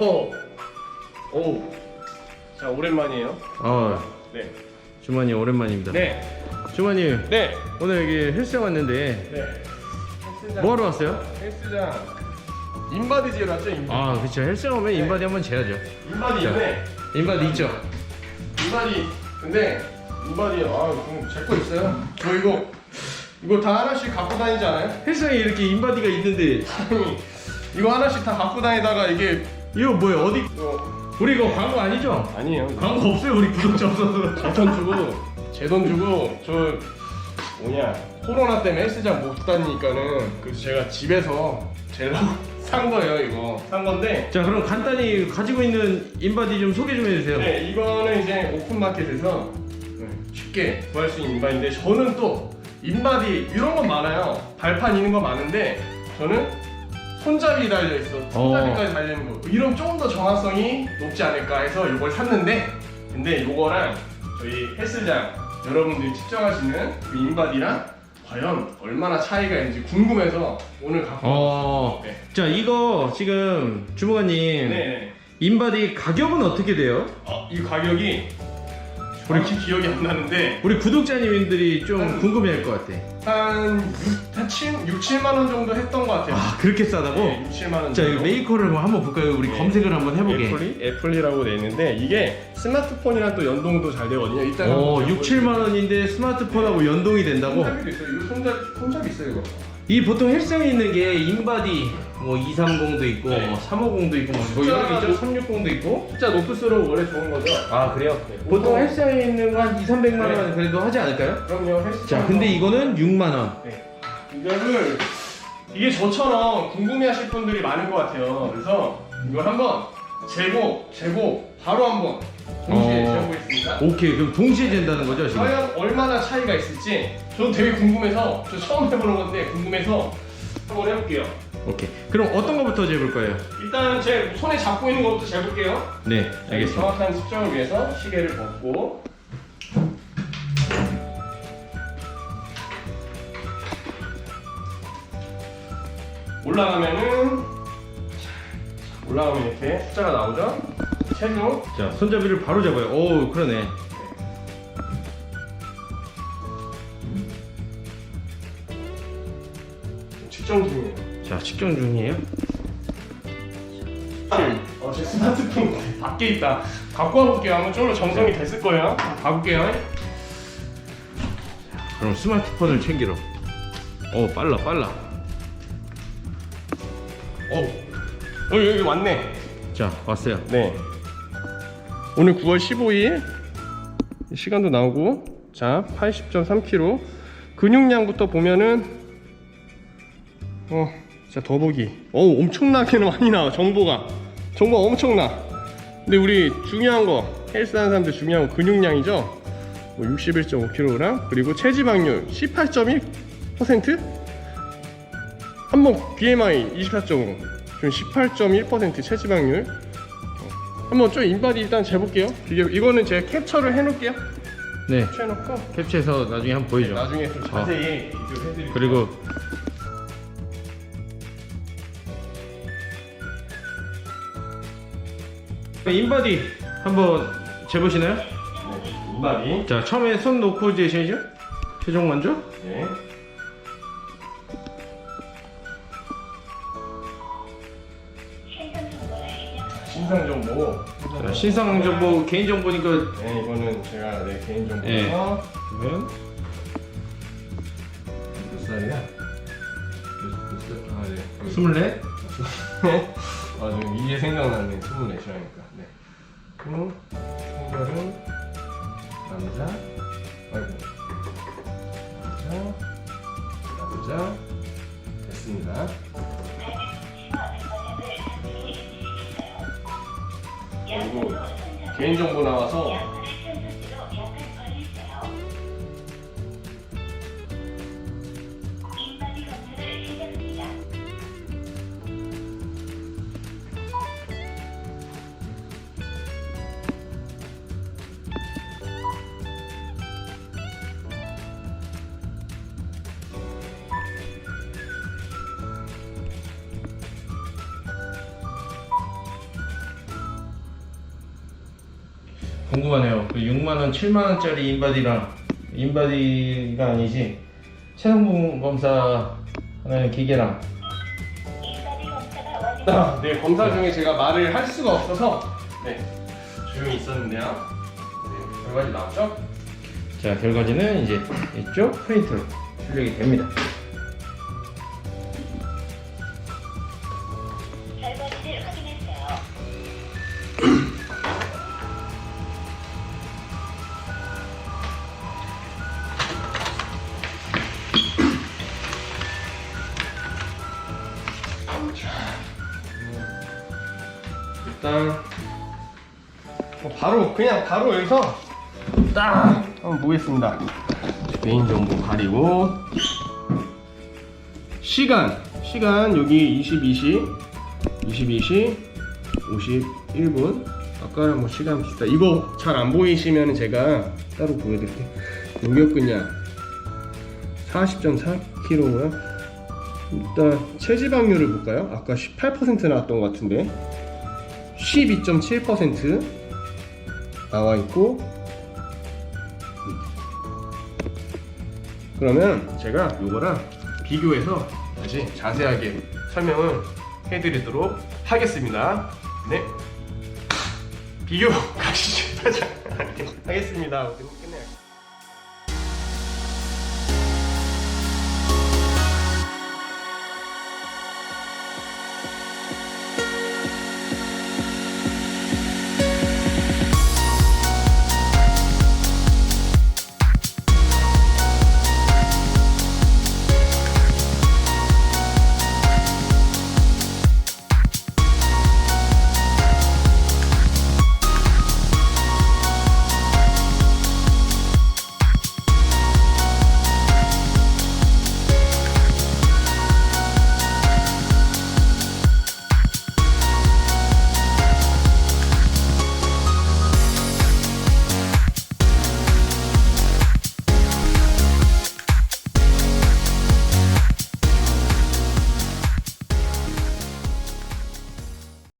오. 오. 자, 오랜만이에요. 어, 네. 주만이 오랜만입니다. 네. 주만이 네. 오늘 여기 헬스장 왔는데 네. 헬스장. 뭐 하러 왔어요? 헬스장. 인바디 지러 왔죠, 인바디. 아, 그쵸. 헬스장 오면 인바디 한번 재야죠. 인바디 자. 있네. 인바디 있죠? 인바디. 근데 인바디 아, 제거 있어요. 저 이거 이거 다 하나씩 갖고 다니지 않아요? 헬스장에 이렇게 인바디가 있는데 아니, 이거 하나씩 다 갖고 다니다가 이게 이거 뭐예요? 어디? 우리 이거 광고 아니죠? 아니에요. 광고 없어요. 우리 구독자 없어서. 제 돈 주고 제 돈 주고 저 뭐냐 코로나 때문에 헬스장 못 다니니까는 그래서 제가 집에서 젤라고 산 거예요 이거 산 건데 자, 그럼 간단히 가지고 있는 인바디 좀 소개 좀 해주세요. 네 이거는 이제 오픈마켓에서 네, 쉽게 구할 수 있는 인바디인데 저는 또 인바디 이런 건 많아요 발판 있는 거 많은데 저는 손잡이 달려 있어 손잡이까지 달려 있는 거 이런 조금 더 정확성이 높지 않을까 해서 이걸 샀는데 근데 이거랑 저희 헬스장 여러분들이 측정하시는 그 인바디랑 과연 얼마나 차이가 있는지 궁금해서 오늘 갖고 어, 네. 자, 이거 지금 주무관님 네. 인바디 가격은 어떻게 돼요? 어, 이 가격이 정확히 기억이 안 나는데 우리 구독자님들이 좀 한- 궁금해할 것 같아. 한 6, 한 7, 6, 7만 원 정도 했던 것 같아요. 아, 그렇게 싸다고? 네, 6, 7만 원 자, 정도. 이거 메이커를 뭐 한번 볼까요? 우리 네. 검색을 한번 해보게. 애플이 애플이라고 돼 있는데 이게 스마트폰이랑 또 연동도 잘 되거든요. 이따가 어, 한번 6, 7만 원인데 스마트폰하고 연동이 된다고? 손잡이도 있어요. 이거 손잡 손잡 있어요 이거. 이 보통 헬스장에 있는 게 인바디 뭐 230도 있고 네. 뭐 350도 있고 뭐 여러 개 있죠? 360도 있고 숫자 높을수록 원래 좋은 거죠. 아 그래요? 네, 보통 보통- 헬스장에 있는 거 한 2, 300만 원 네. 그래도 하지 않을까요? 그럼요. 헬스. 자 근데 이거는 6만 원 네. 이거를 이게 저처럼 궁금해하실 분들이 많을 것 같아요. 그래서 이걸 한번 재고 재고 바로 한번 동시에 어. 재보겠습니다. 오케이 그럼 동시에 잰다는 거죠 지금? 과연 얼마나 차이가 있을지 저도 되게 궁금해서 저 처음 해보는 건데 궁금해서 한번 해볼게요. 오케이 그럼 어떤 거부터 재볼 거예요? 일단 제 손에 잡고 있는 것부터 재볼게요. 네 알겠습니다 정확한 측정을 위해서 시계를 벗고 올라가면은 올라가면 이렇게 숫자가 나오죠. 체중 자 손잡이를 바로 잡아요 오 그러네 측정 중이에요. 자 측정 중이에요 어, 제 스마트폰 밖에 있다. 갖고 와볼게요. 한번 좀더 정성이 됐을 거예요. 가볼게요. 그럼 스마트폰을 챙기러 오 빨라 빨라 어, 어 여기 왔네. 자 왔어요. 네. 오늘 9월 15일 시간도 나오고 자 80.3kg 근육량부터 보면은 어 진짜 더보기. 어 엄청나게 많이 나와 정보가. 정보가 엄청나. 근데 우리 중요한 거 헬스하는 사람들 중요한 거 근육량이죠? 뭐 61.5kg 그리고 체지방률 18.1% 한번 BMI 24.5 지금 18.1% 체지방률 한번 좀 인바디 일단 재볼게요. 이게 이거는 제가 캡처를 해놓을게요. 네 캡처해놓고 캡처해서 나중에 한번 보여줘 나중에 좀 자세히 비교해드릴게요. 그리고 인바디 한번 재보시나요? 네, 인바디. 자 처음에 손 놓고 재시죠 최종 만족 네. 신상 정보. 자, 신상 정보 개인 정보니까 네, 이거는 제가 내 개인 정보서 네. 그러면 몇 살이야? 몇, 몇 살? 아, 네. 24 아, 지금 이게 생각나네. 24시라니까. 네. 그, 성별은 남자. 아이고. 남자. 남자. 됐습니다. 개인정보 나와서 궁금하네요. 그 6만 원, 7만 원짜리 인바디랑 인바디가 아니지 체형 검사 하는 기계랑 아, 네, 검사 중에 제가 말을 할 수가 없어서 네, 조용히 있었는데요. 네, 결과지 나왔죠? 자 결과지는 이제 이쪽 프린트로 출력이 됩니다. 일단 뭐 바로 그냥 바로 여기서 딱 한번 보겠습니다. 메인 정보 가리고. 시간 시간 여기 22시 22시 51분. 아까랑 뭐 시간 비슷하 이거 잘 안 보이시면 제가 따로 보여드릴게요. 요격근량 40.4kg고요 일단 체지방률을 볼까요? 아까 18% 나왔던 것 같은데 12.7% 나와 있고 그러면 제가 요거랑 비교해서 다시 자세하게 설명을 해드리도록 하겠습니다. 네. 비교 가시죠. 하겠습니다.